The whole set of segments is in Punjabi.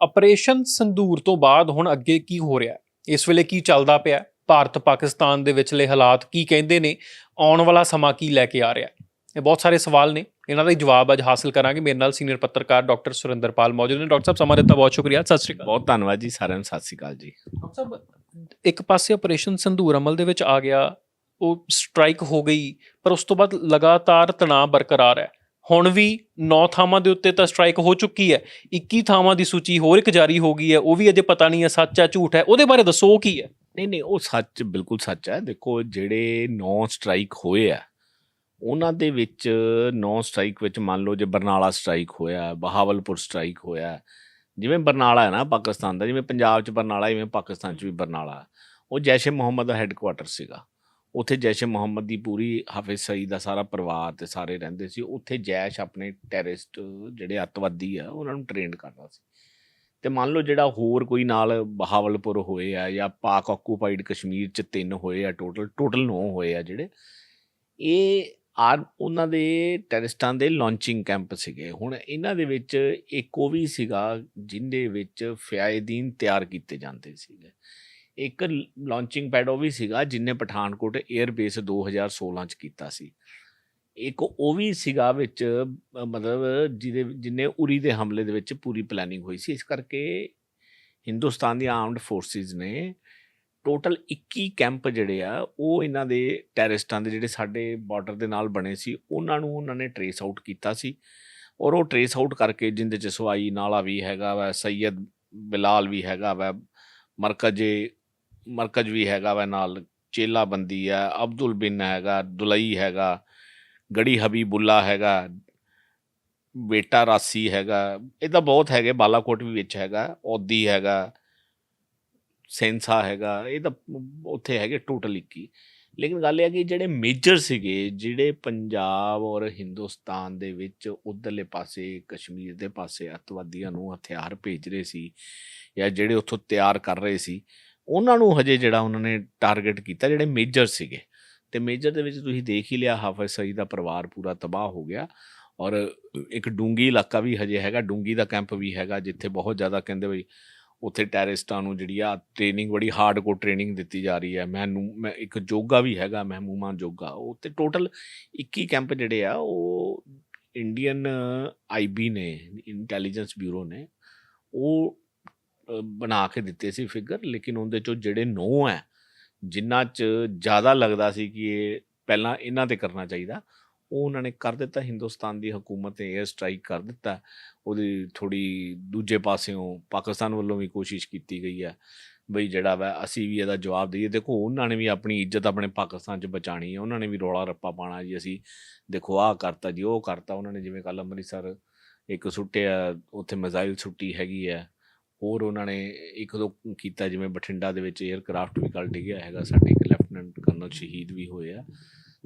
ਆਪਰੇਸ਼ਨ ਸੰਦੂਰ ਤੋਂ ਬਾਅਦ ਹੁਣ ਅੱਗੇ ਕੀ ਹੋ ਰਿਹਾ ਹੈ? ਇਸ ਵੇਲੇ ਕੀ ਚੱਲਦਾ ਪਿਆ? ਭਾਰਤ ਪਾਕਿਸਤਾਨ ਦੇ ਵਿਚਲੇ ਹਾਲਾਤ ਕੀ ਕਹਿੰਦੇ ਨੇ? ਆਉਣ ਵਾਲਾ ਸਮਾਂ ਕੀ ਲੈ ਕੇ ਆ ਰਿਹਾ? ਇਹ ਬਹੁਤ ਸਾਰੇ ਸਵਾਲ ਨੇ। ਇਹਨਾਂ ਦਾ ਜਵਾਬ ਅੱਜ ਹਾਸਲ ਕਰਾਂਗੇ। ਮੇਰੇ ਨਾਲ ਸੀਨੀਅਰ ਪੱਤਰਕਾਰ ਡਾਕਟਰ ਸੁਰਿੰਦਰਪਾਲ ਮੌਜੂਦ ਨੇ। ਡਾਕਟਰ ਸਾਹਿਬ ਸਮਾਂ ਦਿੱਤਾ ਬਹੁਤ ਸ਼ੁਕਰੀਆ। ਸਤਿ ਸ਼੍ਰੀ ਅਕਾਲ। ਬਹੁਤ ਧੰਨਵਾਦ ਜੀ ਸਾਰਿਆਂ ਨੂੰ। ਸਤਿ ਸ੍ਰੀ ਅਕਾਲ ਜੀ। ਡਾਕਟਰ ਸਾਹਿਬ ਇੱਕ ਪਾਸੇ ਆਪਰੇਸ਼ਨ ਸੰਧੂਰ ਅਮਲ ਦੇ ਵਿੱਚ ਆ ਗਿਆ ਉਹ ਸਟ੍ਰਾਈਕ ਹੋ ਗਈ ਪਰ ਉਸ ਤੋਂ ਬਾਅਦ ਲਗਾਤਾਰ ਤਣਾਅ ਬਰਕਰਾਰ ਹੈ। ਹੁਣ ਵੀ 9 ਥਾਵਾਂ ਦੇ ਉੱਤੇ ਤਾਂ ਸਟ੍ਰਾਈਕ ਹੋ ਚੁੱਕੀ ਹੈ। 21 ਥਾਵਾਂ ਦੀ ਸੂਚੀ ਹੋਰ ਇੱਕ ਜਾਰੀ ਹੋ ਗਈ ਹੈ। ਉਹ ਵੀ ਅਜੇ ਪਤਾ ਨਹੀਂ ਹੈ ਸੱਚ ਹੈ ਝੂਠ ਹੈ। ਉਹਦੇ ਬਾਰੇ ਦੱਸੋ ਉਹ ਕੀ ਹੈ? ਨਹੀਂ ਨਹੀਂ, ਉਹ ਸੱਚ ਬਿਲਕੁਲ ਸੱਚ ਹੈ। ਦੇਖੋ, ਜਿਹੜੇ 9 ਸਟ੍ਰਾਈਕ ਹੋਏ ਆ, ਉਹਨਾਂ ਦੇ ਵਿੱਚ 9 ਸਟ੍ਰਾਈਕ ਵਿੱਚ ਮੰਨ ਲਓ ਜੇ ਬਰਨਾਲਾ ਸਟ੍ਰਾਈਕ ਹੋਇਆ, ਬਹਾਵਲਪੁਰ ਸਟ੍ਰਾਈਕ ਹੋਇਆ, ਜਿਵੇਂ ਬਰਨਾਲਾ ਹੈ ਨਾ ਪਾਕਿਸਤਾਨ ਦਾ, ਜਿਵੇਂ ਪੰਜਾਬ 'ਚ ਬਰਨਾਲਾ, ਇਵੇਂ ਪਾਕਿਸਤਾਨ 'ਚ ਵੀ ਬਰਨਾਲਾ। ਉਹ ਜੈਸ਼-ਏ ਮੁਹੰਮਦ ਦਾ ਹੈੱਡਕੁਆਟਰ ਸੀਗਾ। ਉੱਥੇ ਜੈਸ਼-ਏ ਮੁਹੰਮਦ ਦੀ ਪੂਰੀ ਹਾਫਿਜ਼ ਸਈਦ ਦਾ ਸਾਰਾ ਪਰਿਵਾਰ ਤੇ ਸਾਰੇ ਰਹਿੰਦੇ ਸੀ। ਉੱਥੇ ਜੈਸ਼ ਆਪਣੇ ਟੈਰਰਿਸਟ ਜਿਹੜੇ ਅੱਤਵਾਦੀ ਆ, ਉਹਨਾਂ ਨੂੰ ਟ੍ਰੇਨਡ ਕਰਦਾ ਸੀ। ਤੇ ਮੰਨ ਲਓ ਜਿਹੜਾ ਹੋਰ ਕੋਈ ਨਾਲ ਬਹਾਵਲਪੁਰ ਹੋਏ ਆ ਜਾਂ ਪਾਕ ਆਕੂਪਾਈਡ ਕਸ਼ਮੀਰ ਚ ਤਿੰਨ ਹੋਏ ਆ ਟੋਟਲ ਟੋਟਲ ਨੌ ਹੋਏ ਆ ਜਿਹੜੇ, ਇਹ ਆ ਉਹਨਾਂ ਦੇ ਟੈਰਰਿਸਟਾਂ ਦੇ ਲਾਂਚਿੰਗ ਕੈਂਪ ਸੀਗੇ। ਹੁਣ ਇਹਨਾਂ ਦੇ ਵਿੱਚ ਇੱਕ ਉਹ ਵੀ ਸੀਗਾ ਜਿੰਦੇ ਵਿੱਚ ਫਿਆਇਦੀਨ ਤਿਆਰ ਕੀਤੇ ਜਾਂਦੇ ਸੀਗੇ। ਇੱਕ ਲਾਂਚਿੰਗ ਪੈਡ ਉਹ ਵੀ ਸੀਗਾ ਜਿਨੇ ਪਠਾਨਕੋਟ 에ਅਰ ਬੇਸ 2016 ਚ ਕੀਤਾ ਸੀ। ਇੱਕ ਉਹ ਵੀ ਸੀਗਾ ਵਿੱਚ ਮਤਲਬ ਜਿਹਦੇ ਜਿਨੇ ਉਰੀ ਦੇ ਹਮਲੇ ਦੇ ਵਿੱਚ ਪੂਰੀ ਪਲੈਨਿੰਗ ਹੋਈ ਸੀ। ਇਸ ਕਰਕੇ ਹਿੰਦੁਸਤਾਨ ਦੀਆਂ ਆਰਮਡ ਫੋਰਸਿਸ ਨੇ ਟੋਟਲ 21 ਕੈਂਪ ਜਿਹੜੇ ਆ, ਉਹ ਇਹਨਾਂ ਦੇ ਟੈਰਰਿਸਟਾਂ ਦੇ ਜਿਹੜੇ ਸਾਡੇ ਬਾਰਡਰ ਦੇ ਨਾਲ ਬਣੇ ਸੀ, ਉਹਨਾਂ ਨੂੰ ਉਹਨਾਂ ਨੇ ਟਰੇਸ ਆਊਟ ਕੀਤਾ ਸੀ। ਔਰ ਉਹ ਟਰੇਸ ਆਊਟ ਕਰਕੇ ਜਿੰਦੇ ਚ ਸਵਾਈ ਨਾਲਾ ਵੀ ਹੈਗਾ ਵਾ, ਸੈਯਦ ਬਿਲਾਲ ਵੀ ਹੈਗਾ ਵਾ, ਮਰਕਜ਼ੇ ਮਰਕਜ਼ ਵੀ ਹੈਗਾ ਵਾ ਨਾਲ ਚੇਲਾ ਬੰਦੀ ਆ, ਅਬਦੁਲ ਬਿਨ ਹੈਗਾ, ਦੁਲਈ ਹੈਗਾ, ਗੜੀ ਹਬੀਬੁੱਲਾ ਹੈਗਾ, ਬੇਟਾ ਰਾਸੀ ਹੈਗਾ, ਇਹ ਤਾਂ ਬਹੁਤ ਹੈਗੇ, ਬਾਲਾਕੋਟ ਵੀ ਵਿੱਚ ਹੈਗਾ, ਔਦੀ ਹੈਗਾ, ਸੈਂਸਾ ਹੈਗਾ, ਇਹ ਤਾਂ ਉੱਥੇ ਹੈਗੇ ਟੋਟਲ 21 ਲੇਕਿਨ ਗੱਲ ਇਹ ਹੈ ਕਿ ਜਿਹੜੇ ਮੇਜਰ ਸੀਗੇ, ਜਿਹੜੇ ਪੰਜਾਬ ਔਰ ਹਿੰਦੁਸਤਾਨ ਦੇ ਵਿੱਚ ਉਧਰਲੇ ਪਾਸੇ, ਕਸ਼ਮੀਰ ਦੇ ਪਾਸੇ ਅੱਤਵਾਦੀਆਂ ਨੂੰ ਹਥਿਆਰ ਭੇਜ ਰਹੇ ਸੀ ਜਾਂ ਜਿਹੜੇ ਉੱਥੋਂ ਤਿਆਰ ਕਰ ਰਹੇ ਸੀ ਉਹਨਾਂ ਨੂੰ ਹਜੇ ਜਿਹੜਾ ਉਹਨਾਂ ਨੇ ਟਾਰਗੇਟ ਕੀਤਾ, ਜਿਹੜੇ ਮੇਜਰ ਸੀਗੇ। ਤੇ ਮੇਜਰ ਦੇ ਵਿੱਚ ਤੁਸੀਂ ਦੇਖ ਹੀ ਲਿਆ ਹਾਫਿਜ਼ ਸਈਦ ਦਾ ਪਰਿਵਾਰ ਪੂਰਾ ਤਬਾਹ ਹੋ ਗਿਆ ਔਰ ਇੱਕ ਡੂੰਗੀ ਇਲਾਕਾ ਵੀ ਹਜੇ ਹੈਗਾ ਡੂੰਗੀ ਦਾ ਕੈਂਪ ਵੀ ਹੈਗਾ, ਜਿੱਥੇ ਬਹੁਤ ਜ਼ਿਆਦਾ ਕਹਿੰਦੇ ਬਈ ਉੱਥੇ ਟੈਰਰਿਸਟਾਂ ਨੂੰ ਜਿਹੜੀ ਆ ਟ੍ਰੇਨਿੰਗ ਬੜੀ ਹਾਰਡਕੋਰ ਟ੍ਰੇਨਿੰਗ ਦਿੱਤੀ ਜਾ ਰਹੀ ਹੈ। ਮੈਨੂੰ ਮੈਂ ਇੱਕ ਜੋਗਾ ਵੀ ਹੈਗਾ ਮਹਿਮੂਮਾ ਜੋਗਾ। ਉਹ ਤੇ ਟੋਟਲ 21 ਕੈਂਪ ਜਿਹੜੇ ਆ, ਉਹ ਇੰਡੀਅਨ ਆਈਬੀ ਨੇ ਇੰਟੈਲੀਜੈਂਸ ਬਿਊਰੋ ਨੇ, ਉਹ ਬਣਾ ਕੇ ਦਿੱਤੇ ਸੀ ਫਿਗਰ, ਲੇਕਿਨ ਉਹਦੇ ਚੋਂ ਜਿਹੜੇ ਨੋ ਹੈ ਜਿਨ੍ਹਾਂ 'ਚ ਜ਼ਿਆਦਾ ਲੱਗਦਾ ਸੀ ਕਿ ਇਹ ਪਹਿਲਾਂ ਇਹਨਾਂ ਤੇ ਕਰਨਾ ਚਾਹੀਦਾ, ਉਹ ਉਹਨਾਂ ਨੇ ਕਰ ਦਿੱਤਾ, ਹਿੰਦੁਸਤਾਨ ਦੀ ਹਕੂਮਤ ਨੇ 에ਅਰ ਸਟ੍ਰਾਈਕ ਕਰ ਦਿੱਤਾ। ਉਹਦੀ ਥੋੜੀ ਦੂਜੇ ਪਾਸਿਓਂ ਪਾਕਿਸਤਾਨ ਵੱਲੋਂ ਵੀ ਕੋਸ਼ਿਸ਼ ਕੀਤੀ ਗਈ ਹੈ, ਬਈ ਜਿਹੜਾ ਵਾ ਅਸੀਂ ਵੀ ਇਹਦਾ ਜਵਾਬ ਦਈਏ। ਦੇਖੋ, ਉਹਨਾਂ ਨੇ ਵੀ ਆਪਣੀ ਇੱਜ਼ਤ ਆਪਣੇ ਪਾਕਿਸਤਾਨ 'ਚ ਬਚਾਣੀ ਹੈ, ਉਹਨਾਂ ਨੇ ਵੀ ਰੌਲਾ ਰੱਪਾ ਪਾਣਾ ਜੀ, ਅਸੀਂ ਦੇਖੋ ਆਹ ਕਰਤਾ ਜੀ, ਉਹ ਕਰਤਾ। ਉਹਨਾਂ ਨੇ ਜਿਵੇਂ ਕੱਲ ਅੰਮ੍ਰਿਤਸਰ ਇੱਕ ਸੁੱਟਿਆ, ਉੱਥੇ ਮਿਜ਼ਾਈਲ ਸੁੱਟੀ ਹੈਗੀ ਹੈ ਹੋਰ ਉਹਨਾਂ ਨੇ ਇੱਕ ਦੋ ਕੀਤਾ ਜਿਵੇਂ ਬਠਿੰਡਾ ਦੇ ਵਿੱਚ 에ਅਰਕ੍ਰਾਫਟ ਵੀ ਕੱਲ ਡਿੱਗਿਆ ਹੈਗਾ, ਸਾਡੇ ਇੱਕ ਲੈਫਟੀਨੈਂਟ ਕਰਨਲ ਸ਼ਹੀਦ ਵੀ ਹੋਏ ਆ।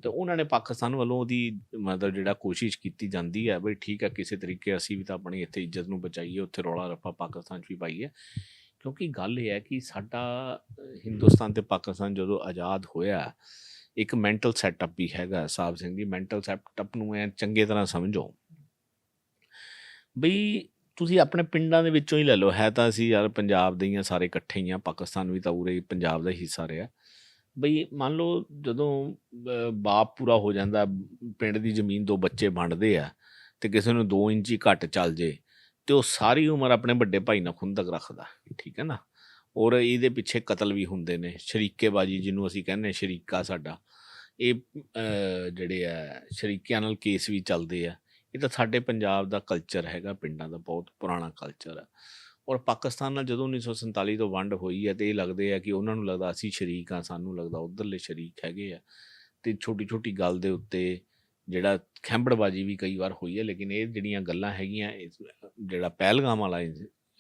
ਤੇ ਉਹਨਾਂ ਨੇ ਪਾਕਿਸਤਾਨ ਵੱਲੋਂ ਉਹਦੀ ਮਤਲਬ ਜਿਹੜਾ ਕੋਸ਼ਿਸ਼ ਕੀਤੀ ਜਾਂਦੀ ਹੈ ਬਈ ਠੀਕ ਹੈ ਕਿਸੇ ਤਰੀਕੇ ਅਸੀਂ ਵੀ ਤਾਂ ਆਪਣੀ ਇੱਥੇ ਇੱਜ਼ਤ ਨੂੰ ਬਚਾਈਏ, ਉੱਥੇ ਰੌਲਾ ਰੱਪਾ ਪਾਕਿਸਤਾਨ 'ਚ ਵੀ ਪਾਈਏ। ਕਿਉਂਕਿ ਗੱਲ ਇਹ ਹੈ ਕਿ ਸਾਡਾ ਹਿੰਦੁਸਤਾਨ ਤੇ ਪਾਕਿਸਤਾਨ ਜਦੋਂ ਆਜ਼ਾਦ ਹੋਇਆ, ਇੱਕ ਮੈਂਟਲ ਸੈਟਅਪ ਵੀ ਹੈਗਾ ਸਾਹਿਬ ਸਿੰਘ ਜੀ ਮੈਂਟਲ ਸੈਟਅਪ ਨੂੰ ਐ ਚੰਗੇ ਤਰ੍ਹਾਂ ਸਮਝੋ। ਬਈ ਤੁਸੀਂ ਆਪਣੇ ਪਿੰਡਾਂ ਦੇ ਵਿੱਚੋਂ ਹੀ ਲੈ ਲਓ। ਹੈ ਤਾਂ ਅਸੀਂ ਯਾਰ ਪੰਜਾਬ ਦੇ ਹੀ ਆ, ਸਾਰੇ ਇਕੱਠੇ ਹੀ ਆ। ਪਾਕਿਸਤਾਨ ਵੀ ਤਾਂ ਉਰੇ ਪੰਜਾਬ ਦਾ ਹੀ ਹਿੱਸਾ ਰਿਹਾ। ਬਈ ਮੰਨ ਲਓ ਜਦੋਂ ਬਾਪ ਪੂਰਾ ਹੋ ਜਾਂਦਾ, ਪਿੰਡ ਦੀ ਜ਼ਮੀਨ ਦੋ ਬੱਚੇ ਵੰਡਦੇ ਆ ਤੇ ਕਿਸੇ ਨੂੰ 2 ਇੰਚੀ ਘੱਟ ਚੱਲ ਜੇ ਤੇ ਉਹ ਸਾਰੀ ਉਮਰ ਆਪਣੇ ਵੱਡੇ ਭਾਈ ਨਾਲ ਖੁੰਦਕ ਰੱਖਦਾ, ਠੀਕ ਹੈ ਨਾ? ਔਰ ਇਹਦੇ ਪਿੱਛੇ ਕਤਲ ਵੀ ਹੁੰਦੇ ਨੇ, ਸ਼ਰੀਕੇਬਾਜੀ ਜਿਹਨੂੰ ਅਸੀਂ ਕਹਿੰਦੇ ਸ਼ਰੀਕਾ ਸਾਡਾ। ਇਹ ਜਿਹੜੇ ਆ, ਸ਼ਰੀਕਿਆਂ ਨਾਲ ਕੇਸ ਵੀ ਚੱਲਦੇ ਆ। ਇਹ ਤਾਂ ਸਾਡੇ ਪੰਜਾਬ ਦਾ ਕਲਚਰ ਹੈਗਾ, ਪਿੰਡਾਂ ਦਾ ਬਹੁਤ ਪੁਰਾਣਾ ਕਲਚਰ ਹੈ ਔਰ ਪਾਕਿਸਤਾਨ ਨਾਲ ਜਦੋਂ 1947 ਤੋਂ ਵੰਡ ਹੋਈ ਹੈ ਤੇ ਇਹ ਲੱਗਦੇ ਆ ਕਿ ਉਹਨਾਂ ਨੂੰ ਲੱਗਦਾ ਅਸੀਂ ਸ਼ਰੀਕ ਆ ਸਾਨੂੰ ਲੱਗਦਾ ਉਧਰਲੇ ਸ਼ਰੀਕ ਹੈਗੇ ਆ। ਤੇ ਛੋਟੀ ਛੋਟੀ ਗੱਲ ਦੇ ਉੱਤੇ ਜਿਹੜਾ ਖੈਂਬੜਬਾਜੀ ਵੀ ਕਈ ਵਾਰ ਹੋਈ ਹੈ, ਲੇਕਿਨ ਇਹ ਜਿਹੜੀਆਂ ਗੱਲਾਂ ਹੈਗੀਆਂ ਜਿਹੜਾ ਪਹਿਲਗਾਮ ਵਾਲਾ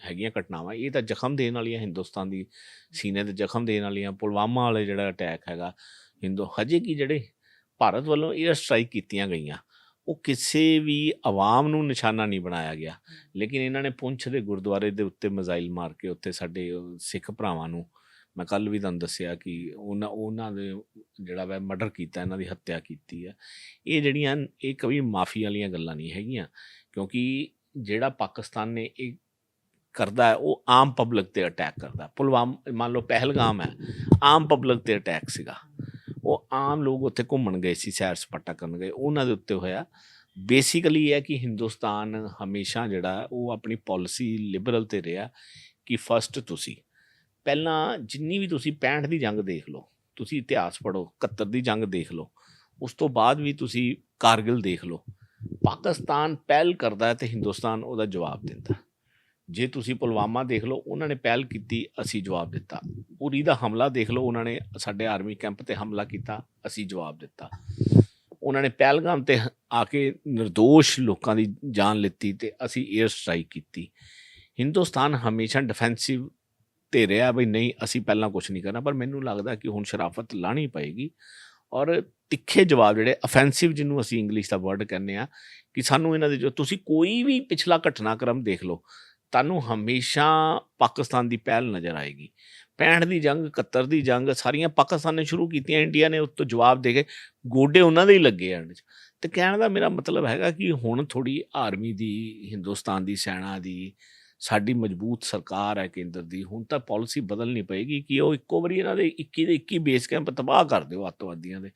ਹੈਗੀਆਂ ਘਟਨਾਵਾਂ, ਇਹ ਤਾਂ ਜ਼ਖਮ ਦੇਣ ਵਾਲੀਆਂ ਹਿੰਦੁਸਤਾਨ ਦੀ ਸੀਨੇ ਤੇ ਜ਼ਖਮ ਦੇਣ ਵਾਲੀਆਂ, ਪੁਲਵਾਮਾ ਵਾਲੇ ਜਿਹੜਾ ਅਟੈਕ ਹੈਗਾ, ਹਿੰਦੂ, ਹਜੇ ਕੀ ਜਿਹੜੇ ਭਾਰਤ ਵੱਲੋਂ 에ਅਰ ਸਟ੍ਰਾਈਕ ਕੀਤੀਆਂ ਗਈਆਂ। ਉਹ ਕਿਸੇ ਵੀ ਆਵਾਮ ਨੂੰ ਨਿਸ਼ਾਨਾ ਨਹੀਂ ਬਣਾਇਆ ਗਿਆ। ਲੇਕਿਨ ਇਹਨਾਂ ਨੇ ਪੁੰਛ ਦੇ ਗੁਰਦੁਆਰੇ ਦੇ ਉੱਤੇ ਮਿਜ਼ਾਈਲ ਮਾਰ ਕੇ ਉੱਥੇ ਸਾਡੇ ਸਿੱਖ ਭਰਾਵਾਂ ਨੂੰ ਮੈਂ ਕੱਲ ਵੀ ਤੁਹਾਨੂੰ ਦੱਸਿਆ ਕਿ ਉਹਨਾਂ ਉਹਨਾਂ ਦੇ ਜਿਹੜਾ ਵਾ ਮਰਡਰ ਕੀਤਾ ਇਹਨਾਂ ਦੀ ਹੱਤਿਆ ਕੀਤੀ ਹੈ ਇਹ ਜਿਹੜੀਆਂ ਇਹ ਕਵੀ ਮਾਫੀ ਵਾਲੀਆਂ ਗੱਲਾਂ ਨਹੀਂ ਹੈਗੀਆਂ ਕਿਉਂਕਿ ਜਿਹੜਾ ਪਾਕਿਸਤਾਨ ਨੇ ਇਹ ਕਰਦਾ ਹੈ ਉਹ ਆਮ ਪਬਲਿਕ ਤੇ ਅਟੈਕ ਕਰਦਾ। ਪੁਲਵਾਮਾ ਮੰਨ ਲਓ ਪਹਿਲਗਾਮ ਹੈ ਆਮ ਪਬਲਿਕ ਤੇ ਅਟੈਕ ਸੀਗਾ। ਉਹ ਆਮ ਲੋਕ ਉੱਥੇ ਘੁੰਮਣ ਗਏ ਸੀ, ਸੈਰ ਸਪਾਟਾ ਕਰਨ ਗਏ। ਉਹਨਾਂ ਦੇ ਉੱਤੇ ਹੋਇਆ। ਬੇਸਿਕਲੀ ਇਹ ਹੈ ਕਿ ਹਿੰਦੁਸਤਾਨ ਹਮੇਸ਼ਾ ਜਿਹੜਾ ਉਹ ਆਪਣੀ ਪਾਲਿਸੀ ਲਿਬਰਲ ਤੇ ਰਿਹਾ ਕਿ ਫਸਟ ਤੁਸੀਂ। ਪਹਿਲਾਂ ਜਿੰਨੀ ਵੀ ਤੁਸੀਂ 65 ਦੀ ਜੰਗ ਦੇਖ ਲਓ, ਤੁਸੀਂ ਇਤਿਹਾਸ ਪੜ੍ਹੋ 71 ਦੀ ਜੰਗ ਦੇਖ ਲਓ, ਉਸ ਤੋਂ ਬਾਅਦ ਵੀ ਤੁਸੀਂ ਕਾਰਗਿਲ ਦੇਖ ਲਓ। ਪਾਕਿਸਤਾਨ ਪਹਿਲ ਕਰਦਾ ਹੈ ਤੇ ਹਿੰਦੁਸਤਾਨ ਉਹਦਾ ਜਵਾਬ ਦਿੰਦਾ। ਜੇ ਤੁਸੀਂ ਪੁਲਵਾਮਾ ਦੇਖ ਲਓ, ਉਹਨਾਂ ਨੇ ਪਹਿਲ ਕੀਤੀ, ਅਸੀਂ ਜਵਾਬ ਦਿੱਤਾ। ਉਰੀ ਦਾ ਹਮਲਾ ਦੇਖ ਲਓ, ਉਹਨਾਂ ਨੇ ਸਾਡੇ ਆਰਮੀ ਕੈਂਪ ਤੇ ਹਮਲਾ ਕੀਤਾ, ਅਸੀਂ ਜਵਾਬ ਦਿੱਤਾ। ਉਹਨਾਂ ਨੇ ਪਹਿਲਗਾਮ ਤੇ ਆ ਕੇ નિર્ਦੋਸ਼ ਲੋਕਾਂ ਦੀ ਜਾਨ ਲਿੱਤੀ ਤੇ ਅਸੀਂ 에ਅਰ ਸਟ੍ਰਾਈਕ ਕੀਤੀ। ਹਿੰਦੁਸਤਾਨ ਹਮੇਸ਼ਾ ਡਿਫੈਂਸਿਵ ਤੇ ਰਿਹਾ ਬਈ ਨਹੀਂ, ਅਸੀਂ ਪਹਿਲਾਂ ਕੁਝ ਨਹੀਂ ਕਰਨਾ, ਪਰ ਮੈਨੂੰ ਲੱਗਦਾ ਕਿ ਹੁਣ ਸ਼ਰਾਫਤ ਲਾਣੀ ਪਏਗੀ। ਔਰ ਤਿੱਖੇ ਜਵਾਬ ਜਿਹੜੇ ਅਫੈਂਸਿਵ ਜਿਹਨੂੰ ਅਸੀਂ ਇੰਗਲਿਸ਼ ਦਾ ਵਰਡ ਕਹਿੰਦੇ ਆ ਕਿ ਸਾਨੂੰ ਇਹਨਾਂ ਦੇ ਜੋ ਤੁਸੀਂ ਕੋਈ ਵੀ ਪਿਛਲਾ ਘਟਨਾਕ੍ਰਮ ਦੇਖ ਲਓ ਤੁਹਾਨੂੰ ਹਮੇਸ਼ਾ ਪਾਕਿਸਤਾਨ ਦੀ ਪਹਿਲ ਨਜ਼ਰ ਆਏਗੀ। 65 ਦੀ ਜੰਗ 71 ਦੀ ਜੰਗ, ਸਾਰੀਆਂ ਪਾਕਿਸਤਾਨ ਨੇ ਸ਼ੁਰੂ ਕੀਤੀਆਂ, ਇੰਡੀਆ ਨੇ ਉਸ ਤੋਂ ਜਵਾਬ ਦੇ ਕੇ ਗੋਡੇ ਉਹਨਾਂ ਦੇ ਹੀ ਲੱਗੇ ਐਂਡ 'ਚ। ਤੇ ਕਹਿਣ ਦਾ ਮੇਰਾ ਮਤਲਬ ਹੈਗਾ ਕਿ ਹੁਣ ਥੋੜੀ ਆਰਮੀ ਦੀ, ਹਿੰਦੁਸਤਾਨ ਦੀ, ਸੈਨਾ ਦੀ, ਸਾਡੀ ਮਜ਼ਬੂਤ ਸਰਕਾਰ ਹੈ ਕੇਂਦਰ ਦੀ, ਹੁਣ ਤਾਂ ਪਾਲਿਸੀ ਬਦਲਣੀ ਪਏਗੀ ਕਿ ਉਹ ਇੱਕੋ ਵਾਰੀ ਇਹਨਾਂ ਦੇ 21 ਦੇ 21 ਬੇਸ ਕੈਂਪ ਤਬਾਹ ਕਰ ਦਿਓ ਅੱਤਵਾਦੀਆਂ ਦੇ।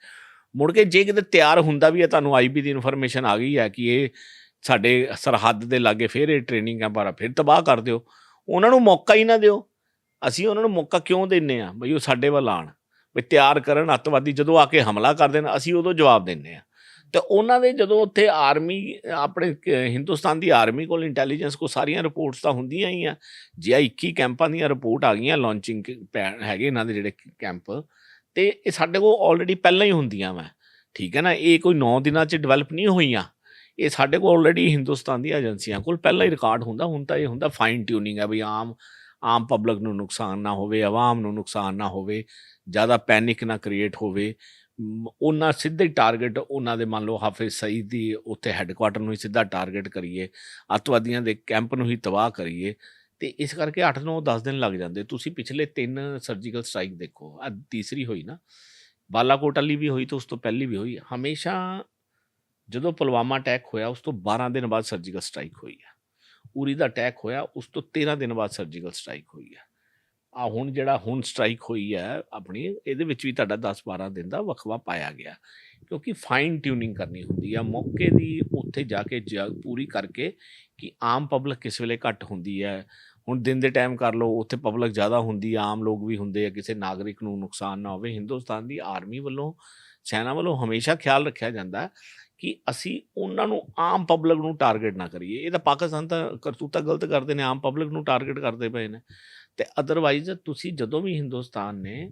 ਮੁੜ ਕੇ ਜੇ ਕਿਤੇ ਤਿਆਰ ਹੁੰਦਾ ਵੀ ਹੈ ਤੁਹਾਨੂੰ ਆਈਬੀ ਦੀ ਇਨਫੋਰਮੇਸ਼ਨ ਆ ਗਈ ਹੈ ਕਿ ਇਹ ਸਾਡੇ ਸਰਹੱਦ ਦੇ ਲਾਗੇ ਫਿਰ ਇਹ ਟ੍ਰੇਨਿੰਗ ਕੈਂਪ ਫਿਰ ਤਬਾਹ ਕਰ ਦਿਓ। ਉਹਨਾਂ ਨੂੰ ਮੌਕਾ ਹੀ ਨਾ ਦਿਓ। ਅਸੀਂ ਉਹਨਾਂ ਨੂੰ ਮੌਕਾ ਕਿਉਂ ਦਿੰਨੇ ਆ? ਬਈ ਉਹ ਸਾਡੇ ਵੱਲ ਆਣ ਵੀ ਤਿਆਰ ਕਰਨ, ਅੱਤਵਾਦੀ ਜਦੋਂ ਆ ਕੇ ਹਮਲਾ ਕਰ ਦੇਣ, ਅਸੀਂ ਉਦੋਂ ਜਵਾਬ ਦਿੰਨੇ ਆ। ਤੇ ਉਹਨਾਂ ਦੇ ਜਦੋਂ ਉੱਥੇ ਆਰਮੀ ਆਪਣੇ ਹਿੰਦੁਸਤਾਨ ਦੀ ਆਰਮੀ ਕੋਲ ਇੰਟੈਲੀਜੈਂਸ ਕੋ ਸਾਰੀਆਂ ਰਿਪੋਰਟਸ ਤਾਂ ਹੁੰਦੀਆਂ ਹੀ ਆ। ਜੇ ਆਹ 21 ਕੈਂਪਾਂ ਦੀਆਂ ਰਿਪੋਰਟ ਆ ਗਈਆਂ ਲਾਂਚਿੰਗ ਹੈਗੇ ਇਹਨਾਂ ਦੇ ਜਿਹੜੇ ਕੈਂਪ, ਤੇ ਇਹ ਸਾਡੇ ਕੋਲ ਆਲਰੇਡੀ ਪਹਿਲਾਂ ਹੀ ਹੁੰਦੀਆਂ ਵਾ। ਠੀਕ ਹੈ ਨਾ? ਇਹ ਕੋਈ 9 ਦਿਨਾਂ 'ਚ ਡਿਵੈਲਪ ਨਹੀਂ ਹੋਈਆਂ। ਇਹ ਸਾਡੇ ਕੋਲ ਆਲਰੇਡੀ ਹਿੰਦੁਸਤਾਨ ਦੀਆਂ ਏਜੰਸੀਆਂ ਕੋਲ ਪਹਿਲਾਂ ਹੀ ਰਿਕਾਰਡ ਹੁੰਦਾ, ਹੁਣ ਤਾਂ ਇਹ ਹੁੰਦਾ ਫਾਈਨ ਟਿਊਨਿੰਗ ਹੈ ਵੀ ਆਮ ਆਮ ਪਬਲਿਕ ਨੂੰ ਨੁਕਸਾਨ ਨਾ ਹੋਵੇ, ਆਵਾਮ ਨੂੰ ਨੁਕਸਾਨ ਨਾ ਹੋਵੇ, ਜ਼ਿਆਦਾ ਪੈਨਿਕ ਨਾ ਕ੍ਰੀਏਟ ਹੋਵੇ ਉਹਨਾਂ ਸਿੱਧੇ ਟਾਰਗੇਟ ਉਹਨਾਂ ਦੇ ਮੰਨ ਲਓ ਹਾਫਿਜ਼ ਸਈਦ ਦੀ ਉੱਥੇ ਹੈੱਡਕੁਆਟਰ ਨੂੰ ਹੀ ਸਿੱਧਾ ਟਾਰਗੇਟ ਕਰੀਏ, ਅੱਤਵਾਦੀਆਂ ਦੇ ਕੈਂਪ ਨੂੰ ਹੀ ਤਬਾਹ ਕਰੀਏ, ਤੇ ਇਸ ਕਰਕੇ 8 9 10 ਦਿਨ ਲੱਗ ਜਾਂਦੇ। ਤੁਸੀਂ ਪਿਛਲੇ ਤਿੰਨ ਸਰਜੀਕਲ ਸਟ੍ਰਾਈਕ ਦੇਖੋ ਆ ਤੀਸਰੀ ਹੋਈ ਨਾ, ਬਾਲਾਕੋਟ ਵਾਲੀ ਵੀ ਹੋਈ ਤੇ ਉਸ ਤੋਂ ਪਹਿਲੀ ਵੀ ਹੋਈ, ਹਮੇਸ਼ਾ ਜਦੋਂ ਪੁਲਵਾਮਾ ਅਟੈਕ ਹੋਇਆ, ਉਸ ਤੋਂ 12 ਦਿਨ ਬਾਅਦ ਸਰਜੀਕਲ ਸਟ੍ਰਾਈਕ ਹੋਈ ਹੈ ਉਰੀ ਦਾ ਅਟੈਕ ਹੋਇਆ, ਉਸ ਤੋਂ 13 ਦਿਨ ਬਾਅਦ ਸਰਜੀਕਲ ਸਟ੍ਰਾਈਕ ਹੋਈ ਹੈ ਆ ਹੁਣ ਜਿਹੜਾ ਹੁਣ ਸਟ੍ਰਾਈਕ ਹੋਈ ਹੈ ਆਪਣੀ, ਇਹਦੇ ਵਿੱਚ ਵੀ ਤੁਹਾਡਾ 10 12 ਦਿਨ ਦਾ ਵਕਫਾ ਪਾਇਆ ਗਿਆ। ਕਿਉਂਕਿ ਫਾਈਨ ਟਿਊਨਿੰਗ ਕਰਨੀ ਹੁੰਦੀ ਆ, ਮੌਕੇ ਦੀ ਉੱਥੇ ਜਾ ਕੇ ਜ- ਪੂਰੀ ਕਰਕੇ ਕਿ ਆਮ ਪਬਲਿਕ ਕਿਸ ਵੇਲੇ ਘੱਟ ਹੁੰਦੀ ਹੈ ਹੁਣ ਦਿਨ ਦੇ ਟਾਈਮ ਕਰ ਲਓ, ਉੱਥੇ ਪਬਲਿਕ ਜ਼ਿਆਦਾ ਹੁੰਦੀ ਆ, ਆਮ ਲੋਕ ਵੀ ਹੁੰਦੇ ਆ, ਕਿਸੇ ਨਾਗਰਿਕ ਨੂੰ ਨੁਕਸਾਨ ਨਾ ਹੋਵੇ। ਹਿੰਦੁਸਤਾਨ ਦੀ ਆਰਮੀ ਵੱਲੋਂ, ਸੈਨਾ ਵੱਲੋਂ ਹਮੇਸ਼ਾ ਖਿਆਲ ਰੱਖਿਆ ਜਾਂਦਾ। ਕਿ ਅਸੀਂ ਉਹਨਾਂ ਨੂੰ ਆਮ ਪਬਲਿਕ ਨੂੰ ਟਾਰਗੇਟ ਨਾ ਕਰੀਏ। ਇਹ ਤਾਂ ਪਾਕਿਸਤਾਨ ਤਾਂ ਕਰਤੂਤਾ ਗਲਤ ਕਰਦੇ ਨੇ, ਆਮ ਪਬਲਿਕ ਨੂੰ ਟਾਰਗੇਟ ਕਰਦੇ ਪਏ ਨੇ। ਤੇ ਅਦਰਵਾਈਜ਼ ਤੁਸੀਂ ਜਦੋਂ ਵੀ ਹਿੰਦੁਸਤਾਨ ਨੇ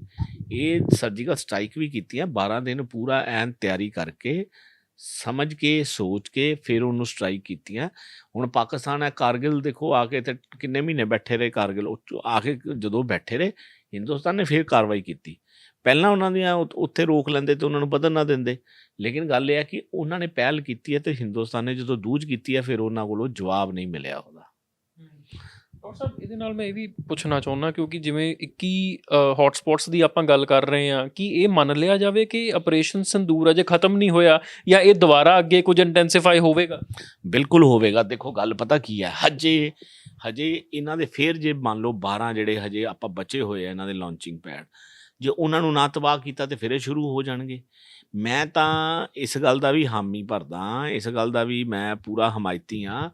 ਇਹ ਸਰਜੀਕਲ ਸਟ੍ਰਾਈਕ ਵੀ ਕੀਤੀਆਂ 12 ਦਿਨ ਪੂਰਾ ਐਨ ਤਿਆਰੀ ਕਰਕੇ ਸਮਝ ਕੇ, ਸੋਚ ਕੇ ਫਿਰ ਉਹਨੂੰ ਸਟ੍ਰਾਈਕ ਕੀਤੀਆਂ ਹੁਣ ਪਾਕਿਸਤਾਨ ਹੈ, ਕਾਰਗਿਲ ਦੇਖੋ ਆ ਕੇ ਤੇ ਕਿੰਨੇ ਮਹੀਨੇ ਬੈਠੇ ਰਹੇ ਕਾਰਗਿਲ, ਉਹ 'ਚੋਂ ਆ ਕੇ ਜਦੋਂ ਬੈਠੇ ਰਹੇ, ਹਿੰਦੁਸਤਾਨ ਨੇ ਫਿਰ ਕਾਰਵਾਈ ਕੀਤੀ। ਪਹਿਲਾਂ ਉਹਨਾਂ ਦੀਆਂ ਉੱਥੇ ਰੋਕ ਲੈਂਦੇ ਤੇ ਉਹਨਾਂ ਨੂੰ ਵਧਣ ਨਾ ਦਿੰਦੇ। ਲੇਕਿਨ ਗੱਲ ਇਹ ਹੈ ਕਿ ਉਹਨਾਂ ਨੇ ਪਹਿਲ ਕੀਤੀ ਹੈ ਤੇ ਹਿੰਦੁਸਤਾਨ ਨੇ ਜਦੋਂ ਦੂਜ ਕੀਤੀ ਹੈ ਫਿਰ ਉਹਨਾਂ ਕੋਲੋਂ ਜਵਾਬ ਨਹੀਂ ਮਿਲਿਆ ਉਹਦਾ। ਡਾਕਟਰ ਸਾਹਿਬ ਇਹਦੇ ਨਾਲ ਮੈਂ ਇਹ ਵੀ ਪੁੱਛਣਾ ਚਾਹੁੰਦਾ ਕਿਉਂਕਿ ਜਿਵੇਂ 21 ਹੌਟ ਸਪੌਟਸ ਦੀ ਆਪਾਂ ਗੱਲ ਕਰ ਰਹੇ ਹਾਂ ਕਿ ਇਹ ਮੰਨ ਲਿਆ ਜਾਵੇ ਕਿ ਆਪਰੇਸ਼ਨ ਸੰਦੂਰ ਅਜੇ ਖਤਮ ਨਹੀਂ ਹੋਇਆ ਜਾਂ ਇਹ ਦੁਬਾਰਾ ਅੱਗੇ ਕੁਝ ਇੰਟੈਂਸੀਫਾਈ ਹੋਵੇਗਾ? ਬਿਲਕੁਲ ਹੋਵੇਗਾ। ਦੇਖੋ ਗੱਲ ਪਤਾ ਕੀ ਹੈ? ਹਜੇ ਹਜੇ ਇਹਨਾਂ ਦੇ ਫੇਰ ਜੇ ਮੰਨ ਲਓ 12 ਜਿਹੜੇ ਹਜੇ ਆਪਾਂ ਬਚੇ ਹੋਏ ਆ ਇਹਨਾਂ ਦੇ ਲਾਂਚਿੰਗ ਪੈਡ ਜੇ ਉਹਨਾਂ ਨੂੰ ਨਾ ਤਬਾਹ ਕੀਤਾ ਤੇ ਫਿਰ ਇਹ ਸ਼ੁਰੂ ਹੋ ਜਾਣਗੇ। ਮੈਂ ਤਾਂ ਇਸ ਗੱਲ ਦਾ ਵੀ ਹਾਮੀ ਭਰਦਾ ਇਸ ਗੱਲ ਦਾ ਵੀ ਮੈਂ ਪੂਰਾ ਹਮਾਇਤੀ ਆ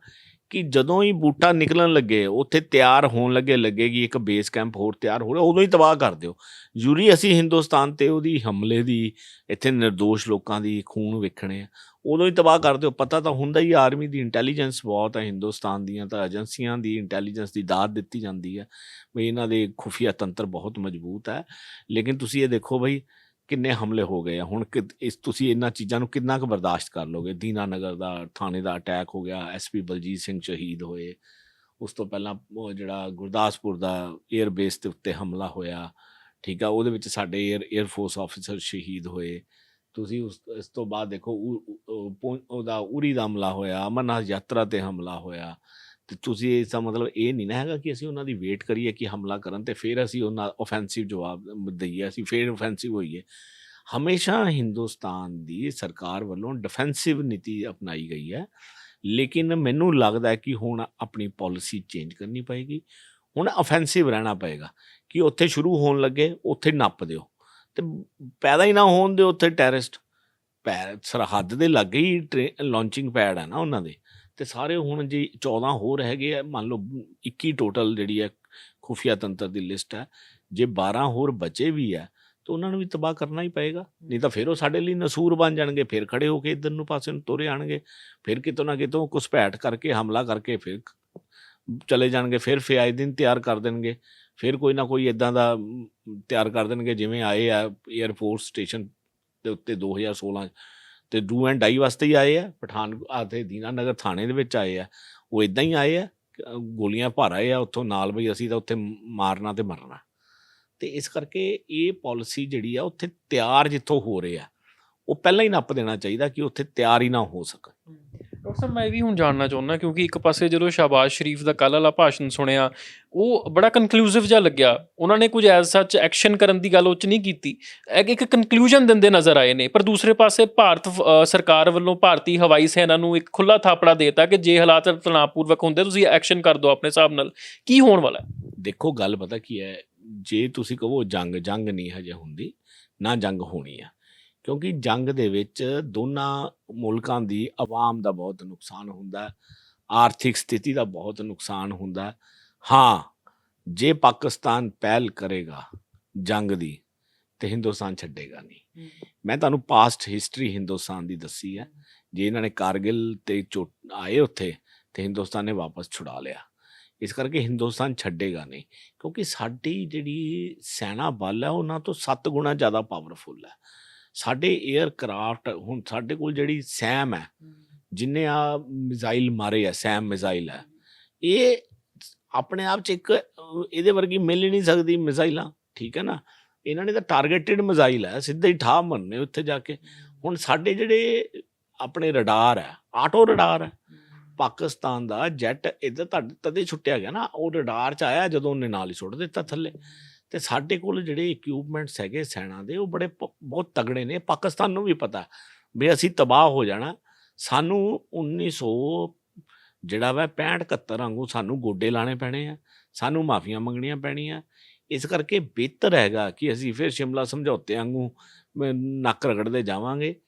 ਕਿ ਜਦੋਂ ਹੀ ਬੂਟਾ ਨਿਕਲਣ ਲੱਗੇ, ਉੱਥੇ ਤਿਆਰ ਹੋਣ ਲੱਗੇ, ਲੱਗੇਗੀ ਇੱਕ ਬੇਸ ਕੈਂਪ ਹੋਰ ਤਿਆਰ ਹੋ ਰਿਹਾ, ਉਦੋਂ ਹੀ ਤਬਾਹ ਕਰ ਦਿਓ। ਜ਼ਰੂਰੀ ਅਸੀਂ ਹਿੰਦੁਸਤਾਨ ਤੇ ਉਹਦੀ ਹਮਲੇ ਦੀ, ਇੱਥੇ નિર્ਦੋਸ਼ ਲੋਕਾਂ ਦੀ ਖੂਨ ਵੇਖਣੇ ਆ। ਉਦੋਂ ਹੀ ਤਬਾਹ ਕਰ ਦਿਓ। ਪਤਾ ਤਾਂ ਹੁੰਦਾ ਹੀ ਆਰਮੀ ਦੀ ਇੰਟੈਲੀਜੈਂਸ ਬਹੁਤ ਹੈ ਹਿੰਦੁਸਤਾਨ ਦੀਆਂ ਤਾਂ ਏਜੰਸੀਆਂ ਦੀ ਇੰਟੈਲੀਜੈਂਸ ਦੀ ਦਾਤ ਦਿੱਤੀ ਜਾਂਦੀ ਹੈ ਵੀ ਇਹਨਾਂ ਦੇ ਖੁਫੀਆ ਤੰਤਰ ਬਹੁਤ ਮਜ਼ਬੂਤ ਹੈ ਲੇਕਿਨ ਤੁਸੀਂ ਇਹ ਦੇਖੋ ਭਾਈ ਕਿੰਨੇ ਹਮਲੇ ਹੋ ਗਏ ਆ। ਹੁਣ ਇਸ ਤੁਸੀਂ ਇਹਨਾਂ ਚੀਜ਼ਾਂ ਨੂੰ ਕਿੰਨਾ ਕੁ ਬਰਦਾਸ਼ਤ ਕਰ ਲੋਗੇ? ਦੀਨਾ ਨਗਰ ਦਾ ਥਾਣੇ ਦਾ ਅਟੈਕ ਹੋ ਗਿਆ ਐਸਪੀ ਬਲਜੀਤ ਸਿੰਘ ਸ਼ਹੀਦ ਹੋਏ। ਉਸ ਤੋਂ ਪਹਿਲਾਂ ਉਹ ਜਿਹੜਾ ਗੁਰਦਾਸਪੁਰ ਦਾ 에ਅਰ ਬੇਸ ਤੇ ਉੱਤੇ ਹਮਲਾ ਹੋਇਆ, ਠੀਕ ਆ? ਉਹਦੇ ਵਿੱਚ ਸਾਡੇ 에ਅਰ 에ਅਰ ਫੋਰਸ ਆਫੀਸਰ ਸ਼ਹੀਦ ਹੋਏ। ਤੁਸੀਂ ਉਸ, ਇਸ ਤੋਂ ਬਾਅਦ ਦੇਖੋ ਉਹਦਾ ਉਰੀ ਦਾ ਹਮਲਾ ਹੋਇਆ, ਅਮਰਨਾਥ ਯਾਤਰਾ ਤੇ ਹਮਲਾ ਹੋਇਆ। ਤੇ ਤੁਸੀਂ ਇਸ ਦਾ ਮਤਲਬ ਇਹ ਨਹੀਂ ਨਾ ਹੈਗਾ ਕਿ ਅਸੀਂ ਉਹਨਾਂ ਦੀ ਵੇਟ ਕਰੀਏ ਕਿ ਹਮਲਾ ਕਰਨ ਤੇ ਫਿਰ ਅਸੀਂ ਉਹਨਾਂ ਆਫੈਂਸਿਵ ਜਵਾਬ ਦਈਏ, ਅਸੀਂ ਫਿਰ ਆਫੈਂਸਿਵ ਹੋਈਏ। ਹਮੇਸ਼ਾ ਹਿੰਦੁਸਤਾਨ ਦੀ ਸਰਕਾਰ ਵੱਲੋਂ ਡਿਫੈਂਸਿਵ ਨੀਤੀ ਅਪਣਾਈ ਗਈ ਹੈ। ਲੇਕਿਨ ਮੈਨੂੰ ਲੱਗਦਾ ਹੈ ਕਿ ਹੁਣ ਆਪਣੀ ਪਾਲਿਸੀ ਚੇਂਜ ਕਰਨੀ ਪਏਗੀ। ਹੁਣ ਅਫੈਂਸਿਵ ਰਹਿਣਾ ਪਏਗਾ ਕਿ ਉੱਥੇ ਸ਼ੁਰੂ ਹੋਣ ਲੱਗੇ, ਉੱਥੇ ਨੱਪ ਦਿਓ। ਤੇ ਪੈਦਾ ਹੀ ਨਾ ਹੋਣ ਦਿਓ ਉੱਥੇ ਟੈਰਰਿਸਟ। ਪੈ ਸਰਹੱਦ ਦੇ ਲਾਗੇ ਹੀ ਲਾਂਚਿੰਗ ਪੈਡ ਹੈ ਨਾ ਉਹਨਾਂ ਦੇ। ਤੇ ਸਾਰੇ ਹੁਣ ਜੀ 14 ਹੋਰ ਹੈਗੇ ਆ, ਮੰਨ ਲਓ 21 ਟੋਟਲ ਜਿਹੜੀ ਹੈ ਖੁਫੀਆ ਤੰਤਰ ਦੀ ਲਿਸਟ ਹੈ ਜੇ 12 ਹੋਰ ਬਚੇ ਵੀ ਆ, ਤਾਂ ਉਹਨਾਂ ਨੂੰ ਵੀ ਤਬਾਹ ਕਰਨਾ ਹੀ ਪਏਗਾ। ਨਹੀਂ ਤਾਂ ਫਿਰ ਉਹ ਸਾਡੇ ਲਈ ਨਸੂਰ ਬਣ ਜਾਣਗੇ, ਫਿਰ ਖੜੇ ਹੋ ਕੇ ਇਧਰ ਨੂੰ ਪਾਸੇ ਨੂੰ ਤੁਰੇ ਆਣਗੇ। ਫਿਰ ਕਿਤੋਂ ਨਾ ਕਿਤੋਂ ਘੁਸਪੈਠ ਕਰਕੇ, ਹਮਲਾ ਕਰਕੇ ਫਿਰ ਚਲੇ ਜਾਣਗੇ, ਫਿਰ ਫਿਰ ਆਏ ਦਿਨ ਤਿਆਰ ਕਰ ਦੇਣਗੇ। ਫਿਰ ਕੋਈ ਨਾ ਕੋਈ ਇਦਾਂ ਦਾ ਤਿਆਰ ਕਰ ਦੇਣਗੇ, ਜਿਵੇਂ ਆਏ ਆ 에ਅਰ ਫੋਰਸ ਸਟੇਸ਼ਨ ਦੇ ਉੱਤੇ 2016 'ਚ ਤੇ ਡੂ ਐਂਡ ਡਾਈ ਵਾਸਤੇ ਹੀ ਆਏ ਆ ਪਠਾਨ ਆਤੇ ਦੀਨਾਨਗਰ ਥਾਣੇ ਦੇ ਵਿੱਚ ਆਏ ਆ। ਉਹ ਇਦਾਂ ਹੀ ਆਏ ਆ ਗੋਲੀਆਂ ਭਰ ਆਏ ਆ, ਉੱਥੋਂ ਨਾਲ ਬਈ ਅਸੀਂ ਤਾਂ ਉੱਥੇ ਮਾਰਨਾ ਤੇ ਮਰਨਾ। ਤੇ ਇਸ ਕਰਕੇ ਇਹ ਪਾਲਿਸੀ ਜਿਹੜੀ ਆ, ਉੱਥੇ ਤਿਆਰ ਜਿੱਥੋਂ ਹੋ ਰਹੇ ਆ, ਉਹ ਪਹਿਲਾਂ ਹੀ ਨੱਪ ਦੇਣਾ ਚਾਹੀਦਾ ਕਿ ਉੱਥੇ ਤਿਆਰ ਹੀ ਨਾ ਹੋ ਸਕਣ। ਡਾਕਟਰ ਸਾਹਿਬ ਮੈਂ ਇਹ ਵੀ ਹੁਣ ਜਾਣਨਾ ਚਾਹੁੰਦਾ, ਕਿਉਂਕਿ ਇੱਕ ਪਾਸੇ ਜਦੋਂ ਸ਼ਾਬਾਜ਼ ਸ਼ਰੀਫ ਦਾ ਕੱਲ੍ਹ ਵਾਲਾ ਭਾਸ਼ਣ ਸੁਣਿਆ, ਉਹ ਬੜਾ ਕਨਕਲੂਸਿਵ ਜਿਹਾ ਲੱਗਿਆ। ਉਹਨਾਂ ਨੇ ਕੁਝ ਐਜ਼ ਸੱਚ ਐਕਸ਼ਨ ਕਰਨ ਦੀ ਗੱਲ ਉਹ 'ਚ ਨਹੀਂ ਕੀਤੀ। ਇੱਕ ਇੱਕ ਕਨਕਲੂਜਨ ਦਿੰਦੇ ਨਜ਼ਰ ਆਏ ਨੇ। ਪਰ ਦੂਸਰੇ ਪਾਸੇ ਭਾਰਤ ਸਰਕਾਰ ਵੱਲੋਂ ਭਾਰਤੀ ਹਵਾਈ ਸੈਨਾ ਨੂੰ ਇੱਕ ਖੁੱਲਾ ਥਾਪੜਾ ਦੇਤਾ ਕਿ ਜੇ ਹਾਲਾਤ ਤਣਾਅਪੂਰਵਕ ਹੁੰਦੇ, ਤੁਸੀਂ ਐਕਸ਼ਨ ਕਰ ਦਿਓ ਆਪਣੇ ਹਿਸਾਬ ਨਾਲ। ਕੀ ਹੋਣ ਵਾਲਾ ਦੇਖੋ, ਗੱਲ ਪਤਾ ਕੀ ਹੈ, ਜੇ ਤੁਸੀਂ ਕਹੋ ਜੰਗ ਜੰਗ ਨਹੀਂ ਹਜੇ ਹੁੰਦੀ, ਨਾ ਜੰਗ ਹੋਣੀ ਆ। ਕਿਉਂਕਿ ਜੰਗ ਦੇ ਵਿੱਚ ਦੋਨਾਂ ਮੁਲਕਾਂ ਦੀ ਆਵਾਮ ਦਾ ਬਹੁਤ ਨੁਕਸਾਨ ਹੁੰਦਾ ਹੈ ਆਰਥਿਕ ਸਥਿਤੀ ਦਾ ਬਹੁਤ ਨੁਕਸਾਨ ਹੁੰਦਾ ਹੈ। ਹਾਂ ਜੇ ਪਾਕਿਸਤਾਨ ਪਹਿਲ ਕਰੇਗਾ ਜੰਗ ਦੀ ਤੇ ਹਿੰਦੁਸਤਾਨ ਛੱਡੇਗਾ ਨਹੀਂ। ਮੈਂ ਤੁਹਾਨੂੰ ਪਾਸਟ ਹਿਸਟਰੀ ਹਿੰਦੁਸਤਾਨ ਦੀ ਦੱਸੀ ਹੈ। ਜੇ ਇਹਨਾਂ ਨੇ ਕਾਰਗਿਲ ਤੇ ਆਏ ਉੱਥੇ ਤੇ ਹਿੰਦੁਸਤਾਨ ਨੇ ਵਾਪਸ ਛੁਡਾ ਲਿਆ। ਇਸ ਕਰਕੇ ਹਿੰਦੁਸਤਾਨ ਛੱਡੇਗਾ ਨਹੀਂ ਕਿਉਂਕਿ ਸਾਡੀ ਜਿਹੜੀ ਸੈਨਾ ਬਲ ਹੈ ਉਹਨਾਂ ਤੋਂ 7 ਗੁਣਾ ਜ਼ਿਆਦਾ ਪਾਵਰਫੁਲ ਹੈ। ਸਾਡੇ 에ਅਰ ਹੁਣ ਸਾਡੇ ਕੋਲ ਜਿਹੜੀ ਸੈਮ ਹੈ, ਜਿੰਨੇ ਆ ਮਿਜ਼ਾਈਲ ਮਾਰੇ ਆ, ਸੈਮ ਮਿਜ਼ਾਈਲ ਹੈ, ਇਹ ਆਪਣੇ ਆਪ ਚ ਇੱਕ, ਇਹਦੇ ਵਰਗੀ ਮਿਲ ਹੀ ਨਹੀਂ ਸਕਦੀ ਮਿਜ਼ਾਈਲਾਂ ਠੀਕ ਹੈ ਨਾ? ਇਹਨਾਂ ਨੇ ਤਾਂ ਟਾਰਗੇਟਡ ਮਿਜ਼ਾਈਲ ਹੈ, ਸਿੱਧੇ ਹੀ ਠਾਹ ਮੰਨੇ ਉੱਥੇ ਜਾ ਕੇ। ਹੁਣ ਸਾਡੇ ਜਿਹੜੇ ਆਪਣੇ ਰਡਾਰ ਹੈ ਆਟੋ ਰਡਾਰ ਹੈ, ਪਾਕਿਸਤਾਨ ਦਾ ਜੈਟ ਇੱਧਰ ਤੁਹਾਡੇ, ਤਦੇ ਛੁੱਟਿਆ ਗਿਆ ਨਾ, ਉਹ ਰਡਾਰ ਚ ਆਇਆ ਜਦੋਂ ਉਹਨੇ ਨਾਲ ਹੀ ਸੁੱਟ ਦਿੱਤਾ ਥੱਲੇ। ਤੇ ਸਾਡੇ ਕੋਲ ਜਿਹੜੇ ਇਕਵਿਪਮੈਂਟਸ ਹੈਗੇ ਸੈਨਾ ਦੇ ਉਹ ਬੜੇ ਪ- ਬਹੁਤ ਤਗੜੇ ਨੇ ਪਾਕਿਸਤਾਨ ਨੂੰ ਵੀ ਪਤਾ। ਵੀ ਅਸੀਂ ਤਬਾਹ ਹੋ ਜਾਣਾ। ਸਾਨੂੰ 1900 ਜਿਹੜਾ ਵਾ 65 71 ਵਾਂਗੂ ਸਾਨੂੰ ਗੋਡੇ ਲਾਣੇ ਪੈਣੇ ਆ। ਸਾਨੂੰ ਮਾਫੀਆਂ ਮੰਗਣੀਆਂ ਪੈਣੀਆਂ। ਇਸ ਕਰਕੇ ਬਿਹਤਰ ਹੈਗਾ ਕਿ ਅਸੀਂ ਫਿਰ ਸ਼ਿਮਲਾ ਸਮਝੌਤੇ ਵਾਂਗੂ ਮ, ਨੱਕ ਰਗੜਦੇ ਜਾਵਾਂਗੇ।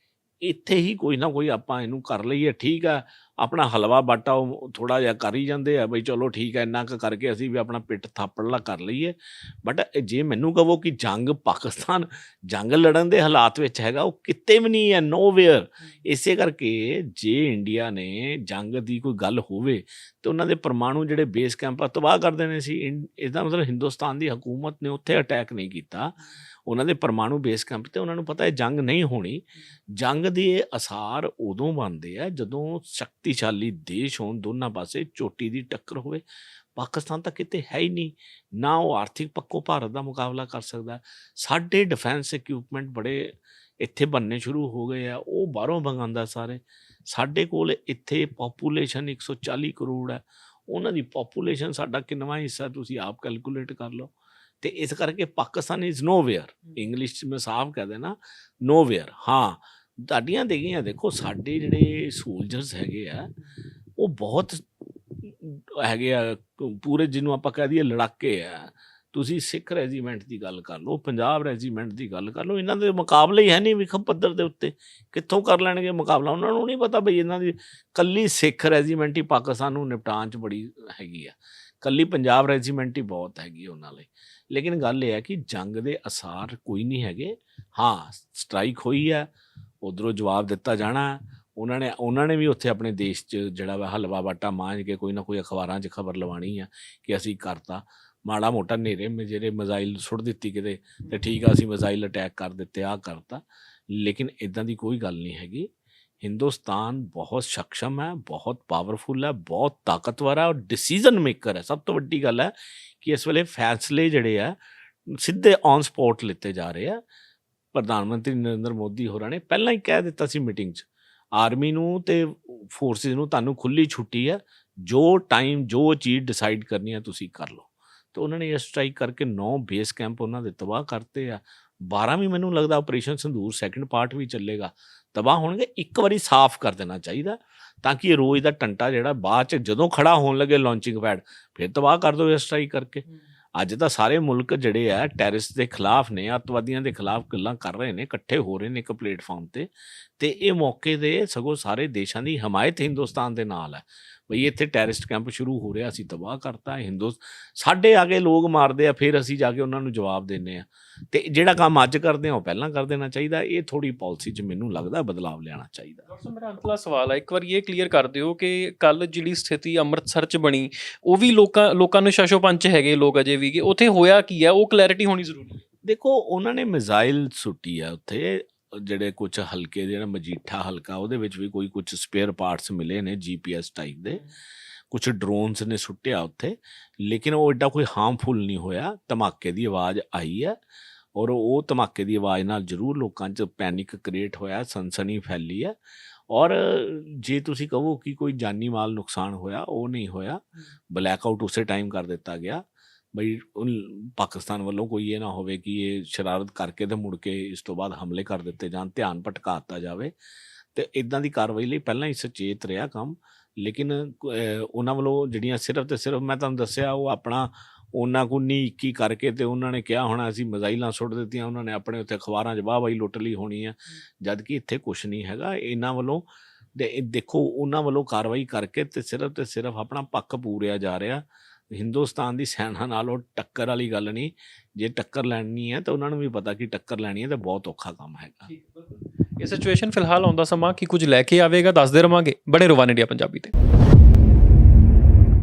ਇੱਥੇ ਹੀ ਕੋਈ ਨਾ ਕੋਈ ਆਪਾਂ ਇਹਨੂੰ ਕਰ ਲਈਏ ਠੀਕ ਆ। ਆਪਣਾ ਹਲਵਾ ਬਾਟਾ ਉਹ ਥੋੜਾ ਜਿਹਾ ਕਰ ਹੀ ਜਾਂਦੇ ਆ ਬਈ ਚਲੋ ਠੀਕ ਹੈ ਇੰਨਾ ਕੁ ਕਰਕੇ ਅਸੀਂ ਵੀ ਆਪਣਾ ਪਿੱਠ ਥਾਪੜਲਾ ਕਰ ਲਈਏ। ਬਟ ਜੇ ਮੈਨੂੰ ਕਹੋ ਕਿ ਜੰਗ ਪਾਕਿਸਤਾਨ ਜੰਗ ਲੜਨ ਦੇ ਹਾਲਾਤ ਵਿੱਚ ਹੈਗਾ ਉਹ ਕਿਤੇ ਵੀ ਨਹੀਂ ਹੈ ਨੋਵੇਅਰ ਇਸੇ ਕਰਕੇ ਜੇ ਇੰਡੀਆ ਨੇ ਜੰਗ ਦੀ ਕੋਈ ਗੱਲ ਹੋਵੇ ਤੇ ਉਹਨਾਂ ਦੇ ਪਰਮਾਣੂ ਜਿਹੜੇ ਬੇਸ ਕੈਂਪ ਆ ਤਬਾਹ ਕਰ ਦੇਣੇ ਸੀ। ਇਹਦਾ ਮਤਲਬ ਹਿੰਦੁਸਤਾਨ ਦੀ ਹਕੂਮਤ ਨੇ ਉੱਥੇ ਅਟੈਕ ਨਹੀਂ ਕੀਤਾ। ਉਹਨਾਂ ਦੇ ਪਰਮਾਣੂ ਬੇਸ ਕੈਂਪ ਤੇ ਉਹਨਾਂ ਨੂੰ ਪਤਾ ਹੈ ਜੰਗ ਨਹੀਂ ਹੋਣੀ। ਜੰਗ ਦੇ ਅਸਾਰ ਉਦੋਂ ਬਣਦੇ ਆ ਜਦੋਂ ਸ਼ਕਤੀਸ਼ਾਲੀ ਦੇਸ਼ ਹੋਣ, ਦੋਨਾਂ ਪਾਸੇ ਚੋਟੀ ਦੀ ਟੱਕਰ ਹੋਵੇ। ਪਾਕਿਸਤਾਨ ਤਾਂ ਕਿਤੇ ਹੈ ਹੀ ਨਹੀਂ। ਨਾ ਉਹ ਆਰਥਿਕ ਪੱਖੋਂ ਭਾਰਤ ਦਾ ਮੁਕਾਬਲਾ ਕਰ ਸਕਦਾ। ਸਾਡੇ ਡਿਫੈਂਸ ਇਕਵਿਪਮੈਂਟ ਬੜੇ ਇੱਥੇ ਬੰਨੇ ਸ਼ੁਰੂ ਹੋ ਗਏ ਆ। ਉਹ ਬਾਹਰੋਂ ਮੰਗਾਉਂਦਾ ਸਾਰੇ। ਸਾਡੇ ਕੋਲ ਇੱਥੇ ਪੋਪੂਲੇਸ਼ਨ 140 ਕਰੋੜ ਹੈ ਉਹਨਾਂ ਦੀ ਪੋਪੂਲੇਸ਼ਨ ਸਾਡਾ ਕਿੰਨਵਾ ਹਿੱਸਾ ਤੁਸੀਂ ਆਪ ਕੈਲਕੂਲੇਟ ਕਰ ਲਓ। ਤੇ ਇਸ ਕਰਕੇ ਪਾਕਿਸਤਾਨ ਇਜ਼ ਨੋਵੇਅਰ ਇੰਗਲਿਸ਼ ਚ ਮੈਂ ਸਾਫ਼ ਕਹਿ ਦੇਣਾ ਨੋਵੇਅਰ ਹਾਂ ਤੁਹਾਡੀਆਂ ਦੇਖੀਆਂ ਦੇਖੋ ਸਾਡੇ ਜਿਹੜੇ ਸੋਲਜਰਸ ਹੈਗੇ ਆ ਉਹ ਬਹੁਤ ਹੈਗੇ ਆ ਪੂਰੇ ਜਿਹਨੂੰ ਆਪਾਂ ਕਹਿ ਦਈਏ ਲੜਾਕੇ ਆ। ਤੁਸੀਂ ਸਿੱਖ ਰੈਜੀਮੈਂਟ ਦੀ ਗੱਲ ਕਰ ਲਓ ਪੰਜਾਬ ਰੈਜੀਮੈਂਟ ਦੀ ਗੱਲ ਕਰ ਲਓ ਇਹਨਾਂ ਦੇ ਮੁਕਾਬਲੇ ਹੀ ਹੈ ਨਹੀਂ ਵਿਖਮ ਪੱਧਰ ਦੇ ਉੱਤੇ। ਕਿੱਥੋਂ ਕਰ ਲੈਣਗੇ ਮੁਕਾਬਲਾ? ਉਹਨਾਂ ਨੂੰ ਨਹੀਂ ਪਤਾ ਬਈ ਇਹਨਾਂ ਦੀ ਕੱਲੀ ਸਿੱਖ ਰੈਜੀਮੈਂਟ ਹੀ ਪਾਕਿਸਤਾਨ ਨੂੰ ਨਿਪਟਾਉਣ 'ਚ ਬੜੀ ਹੈਗੀ ਆ। ਕੱਲੀ ਪੰਜਾਬ ਰੈਜੀਮੈਂਟ ਹੀ ਬਹੁਤ ਹੈਗੀ ਉਹਨਾਂ ਲਈ। ਲੇਕਿਨ ਗੱਲ ਇਹ ਹੈ ਕਿ ਜੰਗ ਦੇ ਅਸਾਰ ਕੋਈ ਨਹੀਂ ਹੈਗੇ। ਹਾਂ, ਸਟ੍ਰਾਈਕ ਹੋਈ ਹੈ, ਉਧਰੋਂ ਜਵਾਬ ਦਿੱਤਾ ਜਾਣਾ। ਉਹਨਾਂ ਨੇ ਉਹਨਾਂ ਨੇ ਵੀ ਉੱਥੇ ਆਪਣੇ ਦੇਸ਼ 'ਚ ਜਿਹੜਾ ਵਾ ਹਲਵਾ ਬਾਟਾ ਮਾਂਜ ਕੇ ਕੋਈ ਨਾ ਕੋਈ ਅਖਬਾਰਾਂ 'ਚ ਖਬਰ ਲਵਾਣੀ ਆ ਕਿ ਅਸੀਂ ਕਰਤਾ। ਮਾੜਾ ਮੋਟਾ ਨੇਰੇ ਜਿਹੜੇ ਮਜ਼ਾਈਲ ਸੁੱਟ ਦਿੱਤੀ ਕਿਤੇ, ਤੇ ਠੀਕ ਆ ਅਸੀਂ ਮਜ਼ਾਈਲ ਅਟੈਕ ਕਰ ਦਿੱਤੇ ਆ ਕਰਤਾ। ਲੇਕਿਨ ਇਦਾਂ ਦੀ ਕੋਈ ਗੱਲ ਨਹੀਂ ਹੈਗੀ। ਹਿੰਦੁਸਤਾਨ ਬਹੁਤ ਸક્ષਮ ਹੈ ਬਹੁਤ ਪਾਵਰਫੁਲ ਹੈ ਬਹੁਤ ਤਾਕਤਵਰ ਹੈ ਔਰ ਡਿਸੀਜਨ ਮੇਕਰ ਹੈ ਸਭ ਤੋਂ ਵੱਡੀ ਗੱਲ ਹੈ ਕਿ ਇਸ ਵੇਲੇ ਫੈਸਲੇ ਜਿਹੜੇ ਆ ਸਿੱਧੇ ਔਨ ਸਪੌਟ ਲਿੱਤੇ ਜਾ ਰਹੇ ਆ ਪ੍ਰਧਾਨ ਮੰਤਰੀ ਨਰਿੰਦਰ ਮੋਦੀ ਹੋਰਾਂ ਨੇ ਪਹਿਲਾਂ ਹੀ ਕਹਿ ਦਿੱਤਾ ਸੀ ਮੀਟਿੰਗ 'ਚ ਆਰਮੀ ਨੂੰ ਤੇ ਫੋਰਸਿਸ ਨੂੰ ਤੁਹਾਨੂੰ ਖੁੱਲੀ ਛੁੱਟੀ ਹੈ ਜੋ ਟਾਈਮ ਜੋ ਚੀਜ਼ ਡਿਸਾਈਡ ਕਰਨੀ ਹੈ ਤੁਸੀਂ ਕਰ ਲਓ ਤੇ ਉਹਨਾਂ ਨੇ ਇਹ ਸਟ੍ਰਾਈਕ ਕਰਕੇ 9 ਬੇਸ ਕੈਂਪ ਉਹਨਾਂ ਦੇ ਤਬਾਹ ਕਰਤੇ ਆ 12 ਵੀ ਮੈਨੂੰ ਲੱਗਦਾ ਆਪਰੇਸ਼ਨ ਸੰਦੂਰ ਸੈਕੰਡ ਪਾਰਟ ਵੀ ਚੱਲੇਗਾ। ਤਬਾਹ ਹੋਣਗੇ ਇੱਕ ਵਾਰੀ ਸਾਫ਼ ਕਰ ਦੇਣਾ ਚਾਹੀਦਾ ਤਾਂ ਕਿ ਇਹ ਰੋਜ਼ ਦਾ ਟੰਟਾ ਜਿਹੜਾ ਬਾਅਦ ਚ ਜਦੋਂ ਖੜਾ ਹੋਣ ਲੱਗੇ ਲਾਂਚਿੰਗ ਪੈਡ ਫਿਰ ਤਬਾਹ ਕਰ ਦੋ ਇਸ ਸਟ੍ਰਾਈਕ ਕਰਕੇ। ਅੱਜ ਤਾਂ ਸਾਰੇ ਮੁਲਕ ਜਿਹੜੇ ਆ ਟੈਰਰਿਸਟ ਦੇ ਖਿਲਾਫ ਨੇ ਅੱਤਵਾਦੀਆਂ ਦੇ ਖਿਲਾਫ ਗੱਲਾਂ ਕਰ ਰਹੇ ਨੇ ਇਕੱਠੇ ਹੋ ਰਹੇ ਨੇ ਇੱਕ ਪਲੇਟਫਾਰਮ ਤੇ ਤੇ ਇਹ ਮੌਕੇ ਦੇ ਸਗੋਂ ਸਾਰੇ ਦੇਸ਼ਾਂ ਦੀ ਹਮਾਇਤ ਹਿੰਦੁਸਤਾਨ ਦੇ ਨਾਲ ਹੈ। ਬਈ ਇੱਥੇ ਟੈਰਰਿਸਟ ਕੈਂਪ ਸ਼ੁਰੂ ਹੋ ਰਿਹਾ ਅਸੀਂ ਤਬਾਹ ਕਰਤਾ ਹਿੰਦੂ ਸਾਡੇ ਆਗੇ ਲੋਕ ਮਾਰਦੇ ਆ ਫਿਰ ਅਸੀਂ ਜਾ ਕੇ ਉਹਨਾਂ ਨੂੰ ਜਵਾਬ ਦਿੰਨੇ ਆ। ਤੇ ਜਿਹੜਾ ਕੰਮ ਅੱਜ ਕਰਦੇ ਆ ਉਹ ਪਹਿਲਾਂ ਕਰ ਦੇਣਾ ਚਾਹੀਦਾ ਇਹ ਥੋੜੀ ਪਾਲਿਸੀ 'ਚ ਮੈਨੂੰ ਲੱਗਦਾ ਬਦਲਾਵ ਲਿਆਉਣਾ ਚਾਹੀਦਾ। ਡਾਕਟਰ ਮੇਰਾ ਅੰਤਲਾ ਸਵਾਲ ਹੈ ਇੱਕ ਵਾਰ ਇਹ ਕਲੀਅਰ ਕਰ ਦਿਓ ਕਿ ਕੱਲ ਜਿਹੜੀ ਸਥਿਤੀ ਅੰਮ੍ਰਿਤਸਰ 'ਚ ਬਣੀ ਉਹ ਵੀ ਲੋਕਾਂ ਲੋਕਾਂ ਨੂੰ ਸ਼ਸ਼ੋਪੰਚ ਹੈਗੇ ਲੋਕ ਅਜੇ ਵੀ ਕਿ ਉੱਥੇ ਹੋਇਆ ਕੀ ਹੈ ਉਹ ਕਲੈਰਿਟੀ ਹੋਣੀ ਜ਼ਰੂਰੀ ਹੈ? ਦੇਖੋ ਉਹਨਾਂ ਨੇ ਮਿਜ਼ਾਈਲ ਸੁੱਟੀ ਆ ਉੱਥੇ ਜਿਹੜੇ ਕੁਝ ਹਲਕੇ ਜਿਹੜਾ ਮਜੀਠਾ ਹਲਕਾ ਉਹਦੇ ਵਿੱਚ ਵੀ ਕੋਈ ਕੁਝ ਸਪੇਅਰ ਪਾਰਟਸ ਮਿਲੇ ਨੇ ਜੀਪੀਐਸ ਟਾਈਪ ਦੇ। ਕੁਝ ਡਰੋਨਸ ਨੇ ਸੁੱਟਿਆ ਉੱਥੇ ਲੇਕਿਨ ਉਹ ਐਡਾ ਕੋਈ ਹਾਰਮਫੁਲ ਨਹੀਂ ਹੋਇਆ। ਧਮਾਕੇ ਦੀ ਆਵਾਜ਼ ਆਈ ਹੈ ਔਰ ਉਹ ਧਮਾਕੇ ਦੀ ਆਵਾਜ਼ ਨਾਲ ਜ਼ਰੂਰ ਲੋਕਾਂ 'ਚ ਪੈਨਿਕ ਕ੍ਰੀਏਟ ਹੋਇਆ ਸਨਸਨੀ ਫੈਲੀ ਹੈ ਔਰ ਜੇ ਤੁਸੀਂ ਕਹੋ ਕਿ ਕੋਈ ਜਾਨੀ ਮਾਲ ਨੁਕਸਾਨ ਹੋਇਆ ਉਹ ਨਹੀਂ ਹੋਇਆ। ਬਲੈਕ ਆਊਟ ਉਸੇ ਟਾਈਮ ਕਰ ਦਿੱਤਾ ਗਿਆ। ਬਈ ਪਾਕਿਸਤਾਨ ਵੱਲੋਂ ਕੋਈ ਇਹ ਨਾ ਹੋਵੇ ਕਿ ਇਹ ਸ਼ਰਾਰਤ ਕਰਕੇ ਤੇ ਮੁੜ ਕੇ ਇਸ ਤੋਂ ਬਾਅਦ ਹਮਲੇ ਕਰ ਦਿੱਤੇ ਜਾਣ ਧਿਆਨ ਭਟਕਾ ਦਿੱਤਾ ਜਾਵੇ। ਤੇ ਇਦਾਂ ਦੀ ਕਾਰਵਾਈ ਲਈ ਪਹਿਲਾਂ ਹੀ ਸੁਚੇਤ ਰਿਹਾ ਕੰਮ। ਲੇਕਿਨ ਉਹਨਾਂ ਵੱਲੋਂ ਜਿਹੜੀਆਂ ਸਿਰਫ ਤੇ ਸਿਰਫ ਮੈਂ ਤੁਹਾਨੂੰ ਦੱਸਿਆ ਉਹ ਆਪਣਾ ਉਹਨਾਂ ਕੋ ਨੀ 21 ਕਰਕੇ ਤੇ ਉਹਨਾਂ ਨੇ ਕਿਹਾ ਹੋਣਾ ਅਸੀਂ ਮਜ਼ਾਈਲਾਂ ਸੁੱਟ ਦਿੱਤੀਆਂ ਉਹਨਾਂ ਨੇ ਆਪਣੇ ਉੱਤੇ ਅਖਬਾਰਾਂ 'ਚ ਵਾਹ ਵਾਹੀ ਲੁੱਟ ਲਈ ਹੋਣੀ ਆ। ਜਦ ਕਿ ਇੱਥੇ ਕੁਝ ਨਹੀਂ ਹੈਗਾ। ਇਹਨਾਂ ਵੱਲੋਂ ਦੇਖੋ ਉਹਨਾਂ ਵੱਲੋਂ ਕਾਰਵਾਈ ਕਰਕੇ ਤੇ ਸਿਰਫ ਤੇ ਸਿਰਫ ਆਪਣਾ ਪੱਖ ਪੂਰਿਆ ਜਾ ਰਿਹਾ। ਹਿੰਦੁਸਤਾਨ ਦੀ ਸੈਨਾ ਨਾਲ ਉਹ ਟੱਕਰ ਵਾਲੀ ਗੱਲ ਨਹੀਂ। ਜੇ ਟੱਕਰ ਲੈਣੀ ਹੈ ਤਾਂ ਉਹਨਾਂ ਨੂੰ ਵੀ ਪਤਾ ਕਿ ਟੱਕਰ ਲੈਣੀ ਹੈ ਤਾਂ ਬਹੁਤ ਔਖਾ ਕੰਮ ਹੈਗਾ। ਇਹ ਸਿਚੁਏਸ਼ਨ ਫਿਲਹਾਲ ਆਉਂਦਾ ਸਮਾਂ ਕਿ ਕੁਝ ਲੈ ਕੇ ਆਵੇਗਾ, ਦੱਸਦੇ ਰਵਾਂਗੇ। ਬੜੇ ਰਵਾਨ ਇੰਡੀਆ ਪੰਜਾਬੀ ਤੇ।